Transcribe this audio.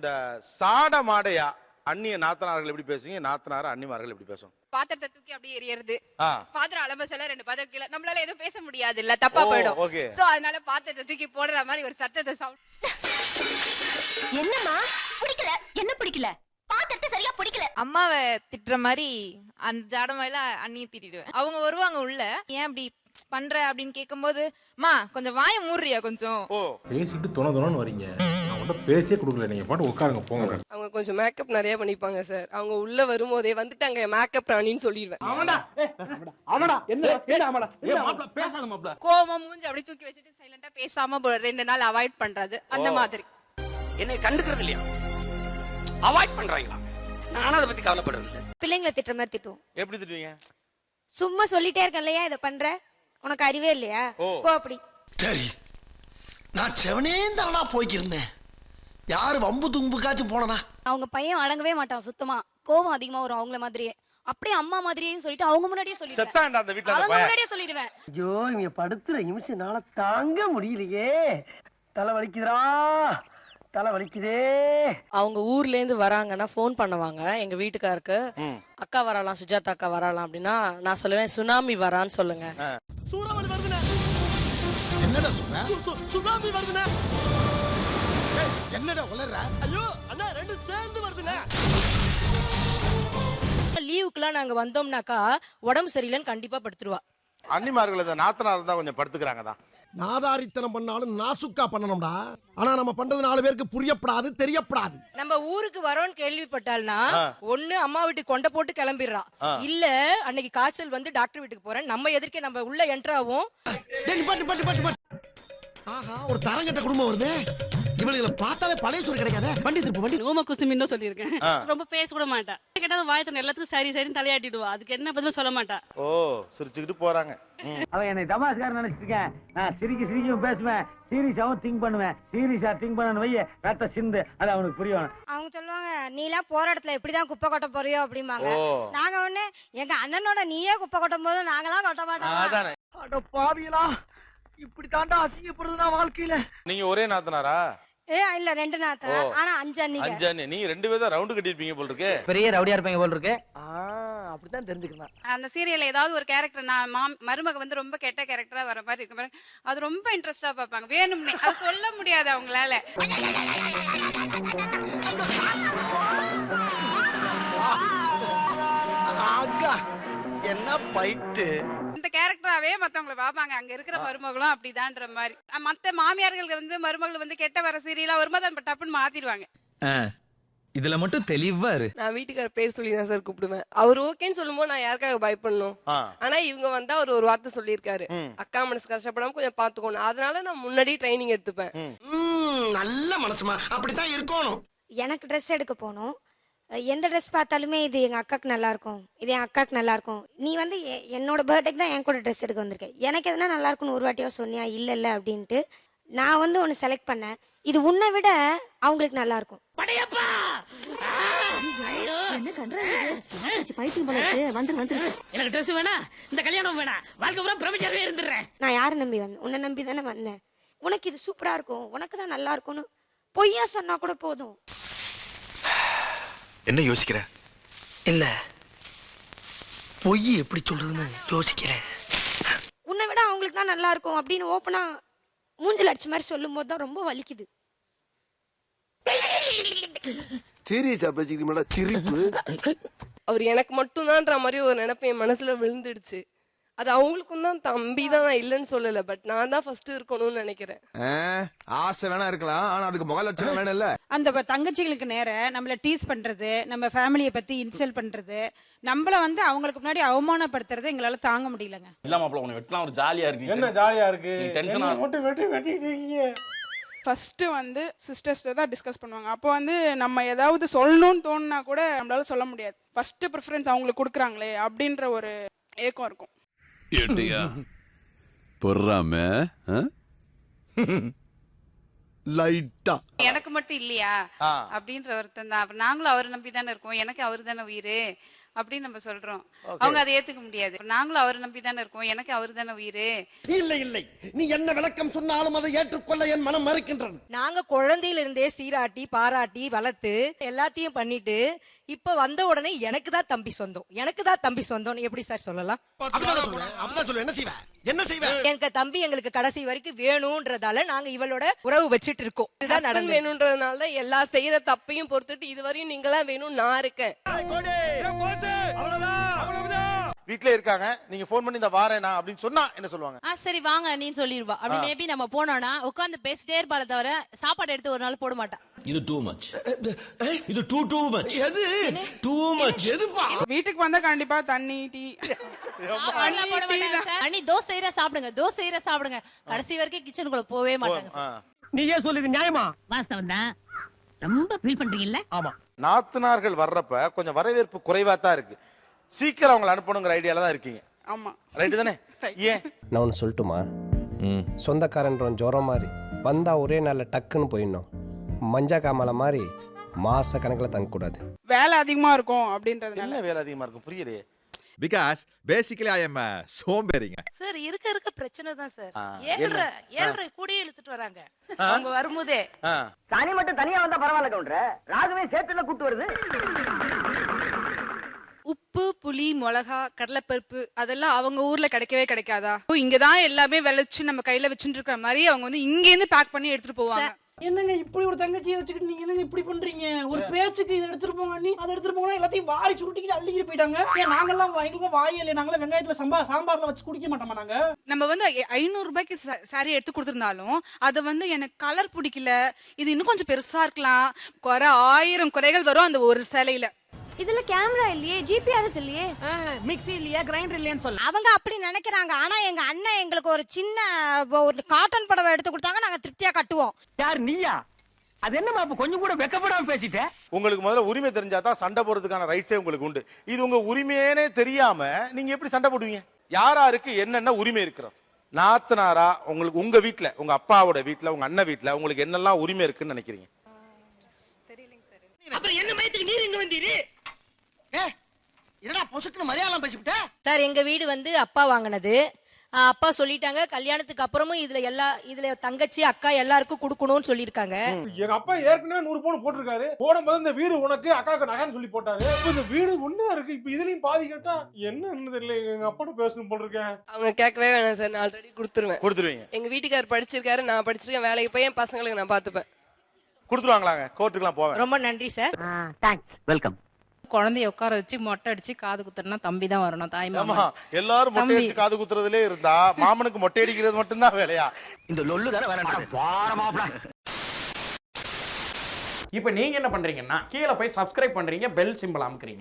இந்த சாட மாடையா அந்நிய நாத்தனார்கள் எப்படி பேசுவீங்க? நாத்தனார அன்னிமார்கள் எப்படி பேசுவோம் பாத்திரத்தை தூக்கி அப்படியே எறியறது. ஆ. பாத்திரம் அலம்ப சொல்ல ரெண்டு பாத்திரம் கீழே. நம்மளால எதுவும் பேச முடியாது இல்ல தப்பா போயிடும். சோ அதனால பாத்திரத்தை தூக்கி போடுற மாதிரி ஒரு சத்தத்தை சவுண்ட் என்னம்மா? பிடிக்கல. என்ன பிடிக்கல? பாத்திரத்தை சரியா பிடிக்கல. அம்மாவை திட்டுற மாதிரி அந்த ஜாடமாயில அண்ணியை திட்டிடுவேன். அவங்க வருவாங்க உள்ள. ஏன் இப்படி பண்ற அப்படின்னு கேட்கும்போது மா கொஞ்சம் வாய மூடுறியா கொஞ்சம்? ஓ. பேசிட்டு தொண தொணன்னு வரீங்க. மட்டும் பேசியே கொடுக்கல. நீங்க பாட்டு உட்காருங்க போங்க. அவங்க கொஞ்சம் மேக்கப் நிறைய பண்ணிப்பாங்க சார் அவங்க உள்ள வரும்போதே வந்துட்டாங்க மேக்கப் ராணின்னு சொல்லிடுவேன். அவன்டா! அவனடா! என்ன என்ன அவனடா? மாப்ள பேசாத மாப்ள கோவமா மூஞ்சி அப்படி தூக்கி வச்சுட்டு சைலண்டா பேசாம ரெண்டு நாள் அவாய்ட் பண்றது அந்த மாதிரி. என்னை கண்டுக்கிறது இல்லையா? அவாய்ட் பண்றாங்களா? நானும் அதை பத்தி கவலைப்படுறது இல்ல. பிள்ளைங்களை திட்டுற மாதிரி திட்டுவோம். எப்படி திட்டுவீங்க? சும்மா சொல்லிட்டே இருக்கலையா இதை பண்ற? உனக்கு அறிவே இல்லையா? ஓ. போ அப்படி. சரி நான் செவனே தானா போய்க்கிருந்தேன். யாரு வம்பு தும்புக்காச்சும் போனனா? அவங்க பையன் அடங்கவே மாட்டான் சுத்தமா. கோவம் அதிகமா வரும் அவங்கள மாதிரியே. அப்படியே அம்மா மாதிரியே சொல்லிட்டு அவங்க முன்னாடியே சொல்லிடுவேன். அந்த வீட்டுல அவங்க முன்னாடியே சொல்லிடுவேன். ஐயோ இவங்க படுத்துற நிமிஷம்னால தாங்க முடியலையே. தலை வலிக்குதுடா. தலை வலிக்குதே. அவங்க ஊர்ல இருந்து வராங்கன்னா ஃபோன் பண்ணுவாங்க எங்க வீட்டுக்காருக்கு. அக்கா வரலாம் சுஜாதா அக்கா வரலாம் அப்படின்னா நான் சொல்லுவேன் சுனாமி வரான்னு சொல்லுங்க. என்னடா சொல்ற சுனாமி வருதுனே என்னடா உளற ஐயோ அண்ணா ரெண்டு சேர்ந்து வருதுனே லீவுக்குலாம் நாங்க வந்தோம்னாக்கா உடம்பு சரியில்லைன்னு கண்டிப்பா படுத்துருவா. அன்னிமார்கள் இந்த நாத்தனார் தான் கொஞ்சம் படுத்துக்கிறாங்க தான். நாதாரித்தனம் பண்ணாலும் நாசுக்கா பண்ணணும்டா. ஆனா நம்ம பண்றது நாலு பேருக்கு புரியப்படாது தெரியப்படாது. நம்ம ஊருக்கு வரோம்னு கேள்விப்பட்டால்னா ஒண்ணு அம்மா வீட்டுக்கு கொண்ட போட்டு கிளம்பிடுறா. இல்ல அன்னைக்கு காய்ச்சல் வந்து டாக்டர் வீட்டுக்கு போறேன். நம்ம எதிர்க்க நம்ம உள்ள என்டர் ஆஹா ஒரு தரங்கட்ட குடும்பம் வருது. இவளுகளை பார்த்தாலே பழைய சோறு கிடைக்காத? வண்டி திருப்பு வண்டி. ஓம குசுமின்னு சொல்லியிருக்கேன். ரொம்ப பேச கூட மாட்டா. கேட்டாலும் வாய் தண்ணி எல்லாத்துக்கும் சரி சரின்னு தலையாட்டிடுவா. அதுக்கு என்ன பதிலும் சொல்ல மாட்டா. ஓ சிரிச்சுக்கிட்டு போறாங்க. அவன் என்னை தமாஸ்காரன் நினைச்சிட்டு இருக்கேன். நான் சிரிக்க சிரிக்கவும் பேசுவேன். சீரியஸாவும் திங்க் பண்ணுவேன். சீரியஸா திங்க் பண்ணனு வைய ரத்த சிந்து. அது அவனுக்கு புரியும். அவங்க சொல்லுவாங்க நீலாம் போற இடத்துல இப்படிதான் குப்பை கொட்ட போறியோ? அப்படிம்பாங்க. நாங்க ஒண்ணு எங்க அண்ணனோட நீயே குப்பை கொட்டும் போது நாங்களாம் கொட்ட மாட்டோம்? அதானே. அட பாவியலா இப்படி தாண்டா அசிங்கப்படுறதுனா வாழ்க்கையில. நீங்க ஒரே நாத்தனாரா? ஏ இல்ல ரெண்டு நாத்தா ஓ. ஆனா அஞ்சு அன்னிங்க அஞ்சு அண்ணி நீங்க ரெண்டு பேரும் தான் ரவுண்டு கட்டிருப்பீங்க போல இருக்கு. பெரிய ரவுடியா இருப்பீங்க போல இருக்கு. தெரிஞ்சுக்கலாம் அந்த சீரியல்ல ஏதாவது ஒரு கேரக்டர் நான் மாம் மருமக வந்து ரொம்ப கெட்ட கேரக்டரா வர மாதிரி இருக்கு பாருங்க. அது ரொம்ப இன்ட்ரெஸ்டா பார்ப்பாங்க. வேணும்னே. அது சொல்ல முடியாது அவங்களால. என்ன பைட்டு? இந்த கேரக்டராவே மத்தவங்கள பாப்பாங்க. அங்க இருக்கிற மருமகளும் அப்படிதான்ற மாதிரி. மத்த மாமியார்களுக்கு வந்து மருமகள் வந்து கெட்ட வர சீரியலா வரும்போது அதை டப்புன்னு மாத்திடுவாங்க. இதுல மட்டும் தெளிவா இரு. நான் வீட்டுக்கார பேர் சொல்லி தான் சார் கூப்பிடுவேன். அவர் ஓகேன்னு சொல்லும்போது நான் யாருக்காக பயப்படணும்? ஆனா இவங்க வந்தா அவர் ஒரு வார்த்தை சொல்லியிருக்காரு. அக்கா மனசு கஷ்டப்படாம கொஞ்சம் பாத்துக்கணும். அதனால நான் முன்னாடியே ட்ரைனிங் எடுத்துப்பேன். நல்ல மனசுமா. அப்படித்தான் இருக்கணும். எனக்கு ட்ரெஸ் எடுக்க போகணும். எந்த ட்ரெஸ் பார்த்தாலுமே இது எங்க அக்காக்கு நல்லா இருக்கும் இது என் அக்காக்கு நல்லா இருக்கும் நீ வந்து எ- என்னோட பர்த்டேக்கு தான் என் கூட ட்ரெஸ் எடுக்க வந்திருக்க. எனக்கு எதுனா நல்லா இருக்கும்னு ஒரு வாட்டியோ சொன்னியா இல்ல இல்ல அப்படின்ட்டு நான் வந்து ஒன்று செலக்ட் பண்ணேன். இது உன்னை விட அவங்களுக்கு நல்லா இருக்கும் எனக்கு ட்ரெஸ் வேணா இந்த கல்யாணம் வேணா. வாழ்க்கை பூரா பிரம்மச்சாரவே இருந்துடுறேன். நான் யாரை நம்பி வந்தேன் உன்னை நம்பி தானே வந்தேன். உனக்கு இது சூப்பரா இருக்கும். உனக்கு தான் நல்லா இருக்கும்னு பொய்யா சொன்னா கூட போதும். என்ன யோசிக்கிற? இல்ல. பொய் எப்படி சொல்றதுன்னு யோசிக்கிறேன். உன்னை விட அவங்களுக்கு தான் நல்லா இருக்கும் அப்படின்னு ஓப்பனா மூஞ்சில் அடிச்ச மாதிரி சொல்லும் போது தான் ரொம்ப வலிக்குது. சீரியஸா பேசிக்கிறீங்களா சிரிப்பு. அவர் எனக்கு மட்டும்தான்ற மாதிரி ஒரு நினைப்பு என் மனசுல விழுந்துடுச்சு. அது அவங்களுக்கும் தான் தம்பி தான் நான் இல்லைன்னு சொல்லல பட் நான் தான் ஃபர்ஸ்ட் இருக்கணும்னு நினைக்கிறேன். ஆசை வேணா இருக்கலாம் ஆனா அதுக்கு முக லட்சணம் வேணும் இல்ல. அந்த தங்கச்சிகளுக்கு நேர நம்மள டீஸ் பண்றது நம்ம ஃபேமிலியை பத்தி இன்சல்ட் பண்றது நம்மள வந்து அவங்களுக்கு முன்னாடி அவமானப்படுத்துறது எங்களால தாங்க முடியலங்க. இல்ல மாப்ள உன வெட்டலாம் ஒரு ஜாலியா இருக்கு என்ன ஜாலியா இருக்கு? டென்ஷனா மட்டும் வெட்டி வெட்டிட்டு இருக்கீங்க? ஃபர்ஸ்ட் வந்து சிஸ்டர்ஸ்ட தான் டிஸ்கஸ் பண்ணுவாங்க. அப்போ வந்து நம்ம ஏதாவது சொல்லணும்னு தோணுனா கூட நம்மளால சொல்ல முடியாது. ஃபர்ஸ்ட் ப்ரிஃபரன்ஸ் அவங்களுக்கு கொடுக்குறாங்களே அப்படின்ற ஒரு ஏக்கம் இருக்கும். ஏட்டியா பொறாம லைட்டா எனக்கு மட்டும் இல்லையா. அப்படின்ற ஒருத்தன் தான். அப்ப நாங்களும் அவரை நம்பி தானே இருக்கோம். எனக்கு அவரு தானே உயிர். அப்படின்னு நம்ம சொல்றோம். அவங்க அதை ஏத்துக்க முடியாது. நாங்களும் அவரை நம்பி தானே இருக்கோம். எனக்கு அவர் தானே உயிர். இல்லை இல்லை. நீ என்ன விளக்கம் சொன்னாலும் அதை ஏற்றுக்கொள்ள என் மனம் மறுக்கின்றது. நாங்க குழந்தையில இருந்தே சீராட்டி பாராட்டி வளர்த்து எல்லாத்தையும் பண்ணிட்டு இப்ப வந்த உடனே எனக்கு தான் தம்பி சொந்தம். எனக்கு தான் தம்பி சொந்தம். எப்படி சார் சொல்லலாம்? என்ன செய்வேன் என்ன செய்வேன் எனக்கு தம்பி எங்களுக்கு கடைசி வரைக்கும் வேணும்ன்றதால நாங்க இவளோட உறவு வச்சுட்டு இருக்கோம். இதுதான் வேணுன்றதுனால தான் எல்லா செய்யற தப்பையும் பொறுத்துட்டு இதுவரையும் நீங்களா வேணும் நான் இருக்கேன். வீட்ல இருக்காங்க. நீங்க ஃபோன் பண்ணி இந்த வாரேனா அப்படின்னு சொன்னா என்ன சொல்லுவாங்க? ஆ சரி வாங்க நீ சொல்லிருவா. அப்படி. மேபி நம்ம போனோம்னா உட்காந்து பேசிட்டே இருப்பாள தவிர சாப்பாடு எடுத்து ஒரு நாள் போட மாட்டா. இது டூ மச் இது டூ டூ மச் எது? டூ மச் எதுப்பா? வீட்டுக்கு வந்தா கண்டிப்பா தண்ணி டீ. அண்ணி தோசை செய்யற சாப்பிடுங்க. தோசை செய்யற சாப்பிடுங்க. கடைசி வரைக்கும் கிச்சனுக்குள்ள போவே மாட்டாங்க. சார். நீயே சொல்லுது நியாயமா? வாஸ்தவம் தான் ரொம்ப ஃபீல் பண்றீங்கல்ல? ஆமா. நாத்தனார்கள் வர்றப்ப கொஞ்சம் வரவேற்பு குறைவா தான் இருக்கு. சீக்கிரம் அவங்களை அனுப்பணுங்கிற ஐடியால தான் இருக்கீங்க. ஆமா. ரைட்டு தானே? ஏன்? நான் ஒன்று சொல்லட்டுமா? சொந்தக்காரன்றவன் ஜுரம் மாதிரி வந்தா ஒரே நாளில் டக்குன்னு போயிடணும். மஞ்சா காமலை மாதிரி மாச கணக்கில் தங்கக்கூடாது. வேலை அதிகமா இருக்கும் அப்படின்றதுனால. என்ன வேலை அதிகமா இருக்கும்? புரியலையே. பிகாஸ் பேசிக்கலி ஐ எம் சோம்பேறிங்க சார் இருக்க இருக்க பிரச்சனை தான் சார் என்ன? ஏழ்ரை கூடியே இழுத்துட்டு வராங்க. அவங்க வரும்போதே. சனி மட்டும் தனியா வந்தா பரவாயில்ல கவுண்டர. ராகவே சேர்த்துல கூட்டு வருது? உப்பு புளி மிளகா கடலைப்பருப்பு அதெல்லாம் அவங்க ஊர்ல கிடைக்கவே கிடைக்காதா? இங்கதான் எல்லாமே விளைச்சு நம்ம கையில வச்சுட்டு இருக்கிற மாதிரி அவங்க வந்து இங்க இருந்து பேக் பண்ணி எடுத்துட்டு போவாங்க. என்னங்க இப்படி ஒரு தங்கச்சியை வச்சுக்கிட்டு நீங்க என்னங்க இப்படி பண்றீங்க? ஒரு பேச்சுக்கு இதை எடுத்துட்டு போங்க நீ அதை எடுத்துட்டு போனா எல்லாத்தையும் வாரி சுருட்டிக்கிட்டு அள்ளிக்கிட்டு போயிட்டாங்க. ஏன் நாங்கெல்லாம் எங்களுக்கு வாயே இல்லை நாங்களாம் வெங்காயத்துல சம்பா சாம்பார்ல வச்சு குடிக்க மாட்டோமா நாங்க? நம்ம வந்து ஐநூறு ரூபாய்க்கு சாரி எடுத்து கொடுத்துருந்தாலும் அது வந்து எனக்கு கலர் பிடிக்கல. இது இன்னும் கொஞ்சம் பெருசா இருக்கலாம். குறை ஆயிரம் குறைகள் வரும் அந்த ஒரு சேலையில. இதுல கேமரா இல்லையே ஜிபிஆர்எஸ் இல்லையே? மிக்ஸி இல்லையா கிரைண்டர் இல்லையான்னு சொல்ல. அவங்க அப்படி நினைக்கிறாங்க. ஆனா எங்க அண்ணன் எங்களுக்கு ஒரு சின்ன ஒரு காட்டன் புடவை எடுத்து கொடுத்தாங்க. நாங்க திருப்தியா கட்டுவோம். யார் நீயா? அது என்னமா அப்ப கொஞ்சம் கூட வெக்கப்படாம பேசிட்ட? உங்களுக்கு முதல்ல உரிமை தெரிஞ்சா தான் சண்டை போடுறதுக்கான ரைட்ஸே உங்களுக்கு உண்டு. இது உங்க உரிமையேனே தெரியாம நீங்க எப்படி சண்டை போடுவீங்க? யாராருக்கு என்னென்ன உரிமை இருக்கிறது? நாத்தனாரா உங்களுக்கு உங்க வீட்ல உங்க அப்பாவோட வீட்ல உங்க அண்ணன் வீட்ல உங்களுக்கு என்னெல்லாம் உரிமை இருக்குன்னு நினைக்கிறீங்க? அப்புறம் என்ன மயத்துக்கு நீர் இங்க வந்தீரு? என்னடா பொசுக்குன்னு மலையாளம் பேசிவிட்ட சார் எங்க வீடு வந்து அப்பா வாங்கினது. அப்பா சொல்லிட்டாங்க. கல்யாணத்துக்கு அப்புறமும் இதுல எல்லா இதுல தங்கச்சி அக்கா எல்லாருக்கும் கொடுக்கணும்னு சொல்லியிருக்காங்க. எங்க அப்பா ஏற்கனவே நூறு பவுன் போட்டிருக்காரு. போடும்போது இந்த வீடு உனக்கு அக்காவுக்கு நகைன்னு சொல்லி போட்டாரு. இப்ப இந்த வீடு ஒண்ணா இருக்கு. இப்ப இதுலயும் பாதி கேட்டா என்ன தெரியல. எங்க அப்பாட்ட பேசணும் போல் இருக்கேன் அவங்க கேட்கவே வேணாம் சார். நான் ஆல்ரெடி கொடுத்துருவேன். கொடுத்துருவீங்க. எங்க வீட்டுக்காரர் படிச்சிருக்காரு. நான் படிச்சிருக்கேன். வேலைக்கு போய் என் பசங்களுக்கு நான் பாத்துப்பேன் கொடுத்துருவாங்களாங்க. கோர்ட்டுக்குலாம் போவேன். ரொம்ப நன்றி சார். தேங்க்ஸ் வெல்கம் குழந்தைய உட்கார வச்சு மொட்டை அடிச்சு காது குத்துறனா தம்பி தான் வரணும் தாய் ஆமா எல்லாரும் மொட்டை அடிச்சு காது குத்துறதுலே இருந்தா மாமனுக்கு மொட்டை அடிக்கிறது மட்டும்தான் வேலையா? இந்த லொல்லு தானே வேணாம் பாரமாப்ல இப்போ நீங்க என்ன பண்றீங்கன்னா கீழே போய் சப்ஸ்கிரைப் பண்றீங்க பெல் சிம்பிள் அமுக்குறீங்க.